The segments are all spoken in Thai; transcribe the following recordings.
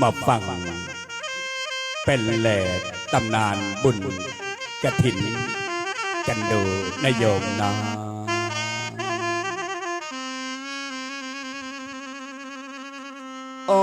มาฟัง เป็นแหล่ตำนานบุญกระถิน กันดูนโยมนาโอ้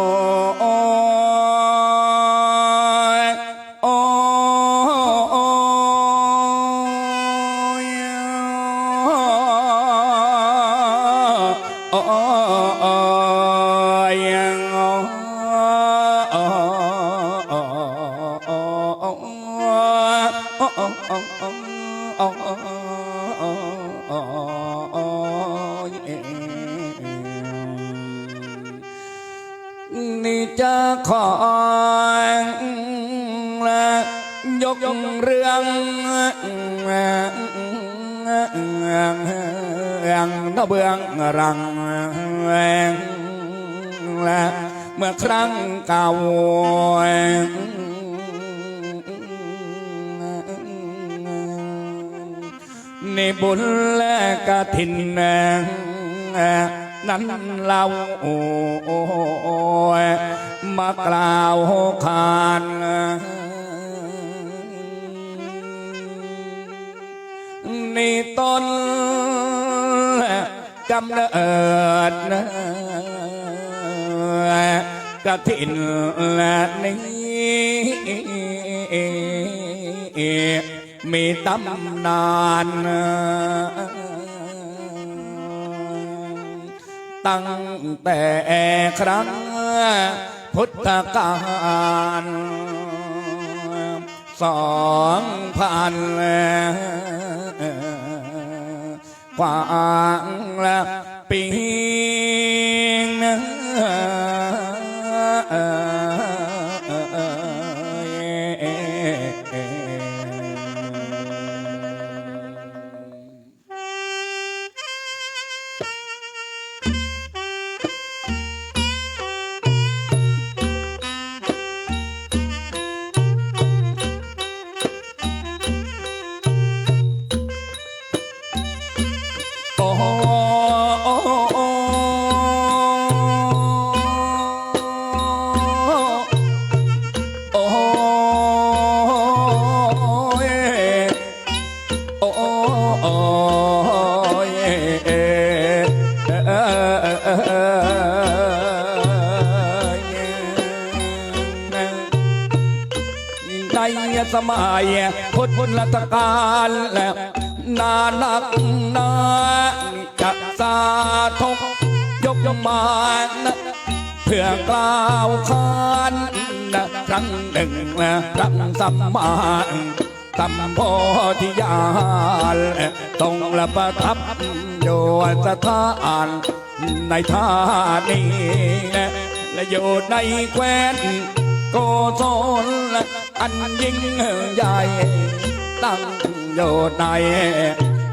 นี่จะขอและยกเรื่องนเบืองรังและเมื่อครั้งเก่า นบุญและกะถินนั้นเรามากล่าวขานนี่ต้นกำเนิดกะถินและนี้ มีตำนานตั้งแต่ครั้งพุทธกาลสองพันกว่าละปี มัยพุทธรัตการแล้วนานักนาจะสาทกยกยมานเพื่อกล่าวขานครั้งหนึ่งครั้งสัมมาสัมโพธิญาณตรงละประทับอยู่สถานในท่านี้และอยู่ในแคว้น โกศลอันยิ่งใหญ่ตั้งอยู่ใน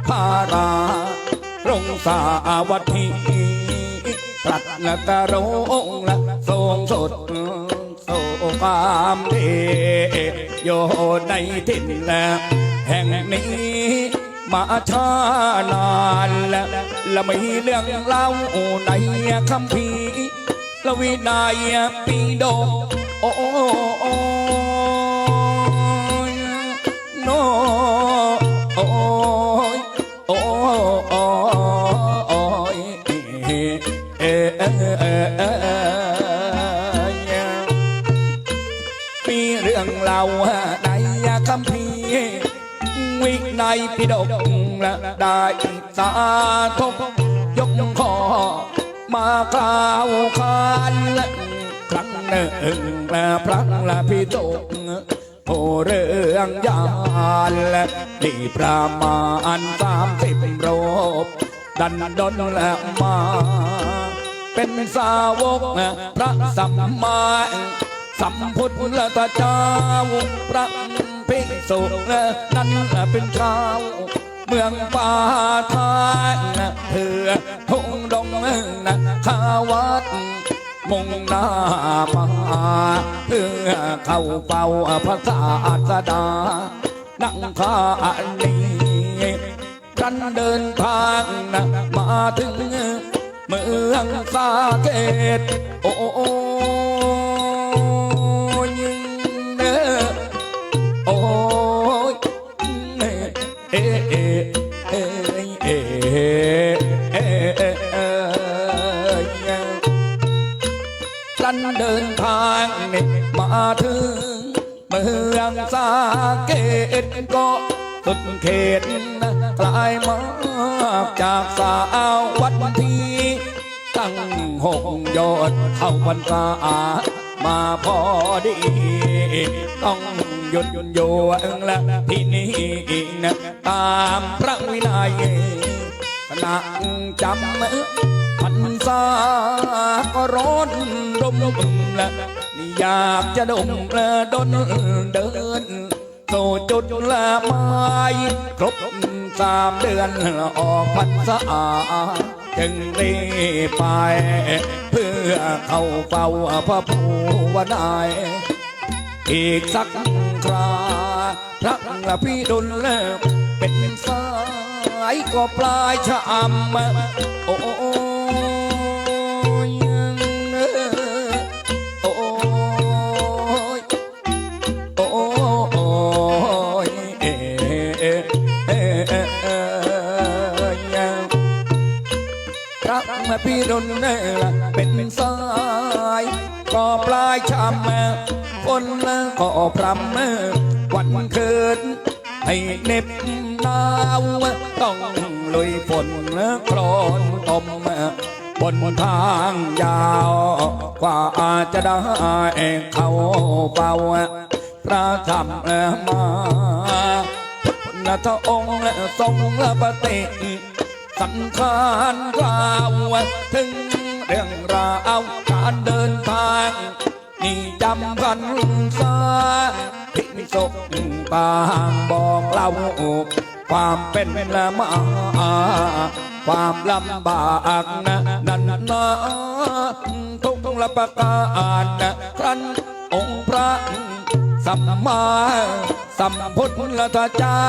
พารารงสาวัตถีตรัสละกะรงละทรงสุดโสความดีอยู่ในถิ่นละแห่งนี้มาช้านานแล้วและมีเรื่องเล่าในคำพีละวินัยปีโด โอ้โอ้ยโนโอ้ยโอ้ยเอเอเอเอมีเรื่องเล่าในคำพีร์วิในปิฎกและได้สาธกยกคอมากล่าวขานครั้ง นึ่งละพระละพิจกโอเรื่องยานและดีประมาณสามสิบโรบดันดนและมาเป็นสาวกพระสัมมาสัมพุทธเจ้าพระภิกษุนั้นเป็นชาวเมืองป่าทานเถือทุ่งดงนะข้าวัด มุ่งหน้ามาเพื่อเข้าเฝ้าพระศาสดา นั่งข้านี้ฉันเดินทางนะมาถึงเมืองสาเกตโอ้ ตก็สุดเขตกลายมาจากสาววัดทีตั้งหกยอดเข้าบรรษามาพอดี ต้องหยุดโยงและที่นี่นะตามพระวินัยขณะจำพันษาก็ร้อนรมและอยากจะดมและดนเดิน โซจุดละไม้ครบสามเดือนออกพันษาจึงรีบไป เพื่อเข้าเฝ้าพระผู้วานายอีกสักคราพระละพี่ดุลเป็นสายก็ปลายชะอำโอ้ พี่ดนเนละเป็นสายก็ปลายช้ำคนละก็พรำวันคืนให้เน็บหนาวต้องลุยฝนโครนตมบนทางยาวกว่าจะได้เข้าเฝ้าพระธรรมมานัทองค์ทรงปฏิ สำคัญกล่าวถึงเรื่องราวการเดินทาง นี่จำกันซาที่ศพต่างบอกเล่าความเป็นละมาความลำบากนะนั่นนะทุกละประการนะครั้นองค์พระสัมมาสัมพุทธเจ้า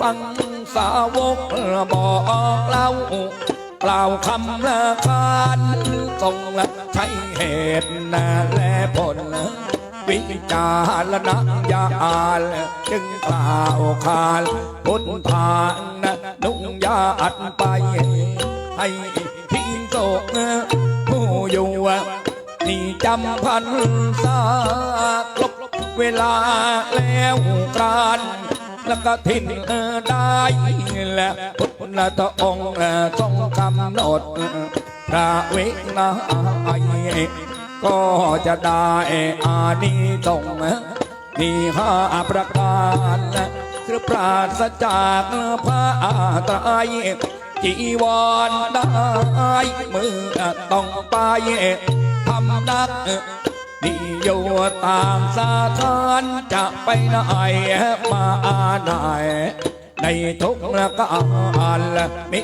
ฟัง สาวกบอกเล่ากล่าคำละคานทรงละใช้เหตุนะและผล วิจารณญาณจึงกล่าวขานพุทธานนุ่งยาอัดไป ให้ทิ้งโศกผู้อยู่นี่จำพันษาครบเวลาแล้วการ แล้วก็ทิ้นได้แหละพุทธตองค์ทรงกำหนดพระวินาก็จะได้อานิสงส์นี่ห้าประการคือปราศจากพระตรยจีวรได้มือต้องไปทำนัก นี่อยู่ตามสถานจะไปไหนมาไหนในทุกการมิ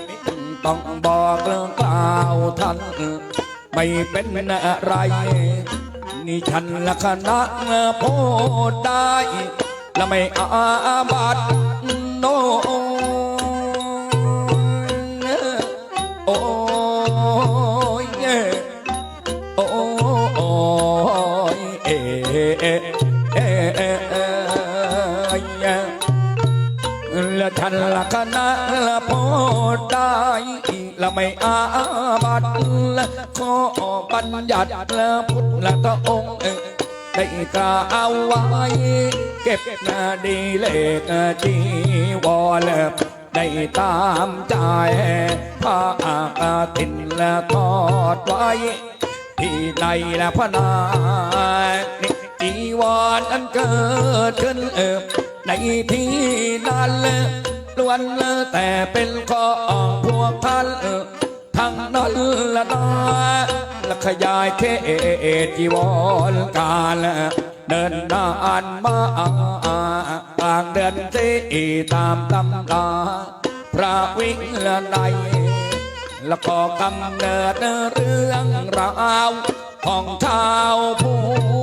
ต้องบอกเรื่องกล่าวท่านไม่เป็นอะไร นี่ฉันละคณะโพดได้ และไม่อาบัต นละคณะละพอได้ละไม่อาบัตละขอบัญญัติละพุทธละตะองค์ได้กล่าไว้ เก็บนาดีเลขจีวรได้ตามใจพระอาทินละทอดไว้ ที่ใดละพระนาจีวรอันเกิดขึ้นเออในที่นั้นล้ ล้วนแต่เป็นของพวกท่านทั้งนั้นละนาและขยายเขตจีวรกาลเดินนานมากลางเดือนสีตามตำราพระวิลนัยแล้วก็กำเนิดเรื่องราวของชาวพุ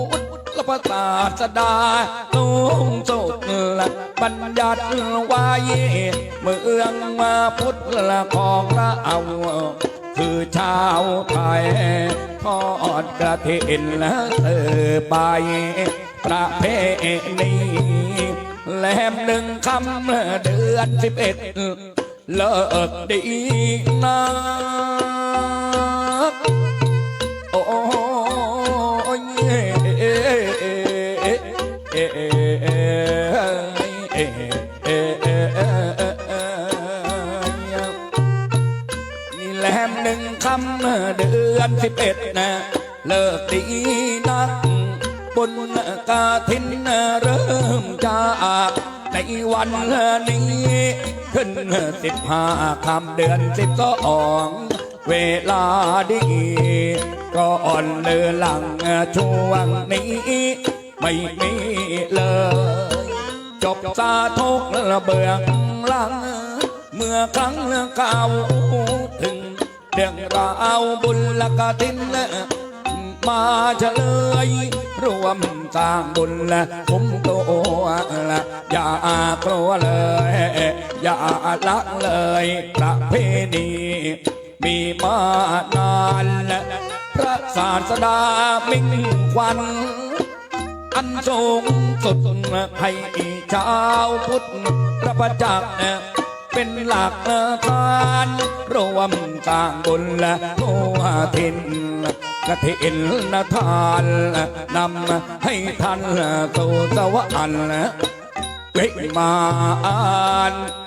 ทธและพระศาสดาลุงสุดละ บัญญัติไว้เมืองมาพุทธละของเรา คือชาวไทยทอดกระถินและเธอไปประเพณีแหลมหนึ่งคำเดือนสิบเอ็ดเลิกดีนัก อนสิบเอ็ดนะ เลิกดีนักบนกาทินเริ่มจากในวันนี้ขึ้นสิบห้าคำเดือนสิบสองเวลาดี ก็อ่อนเลือหลังช่วงนี้ ไม่มีเลย จบสาทุกระเบืองหลัง เมื่อครั้งเก่าถึง เรื่องราวบุญละกฐินมาเฉลยรวมสร้างบุญและคุ้มตัวละอย่ากลัวเลย อย่าละเลยประเพณีมีมานานและพระศาสดามิ่งควัน อันสูงสุดให้ชาวพุทธประประจักษ์ เป็นหลักฐานรวมต่างบนและทั่วทินกฐินทานนำให้ท่านสู่สวรรค์วิมาน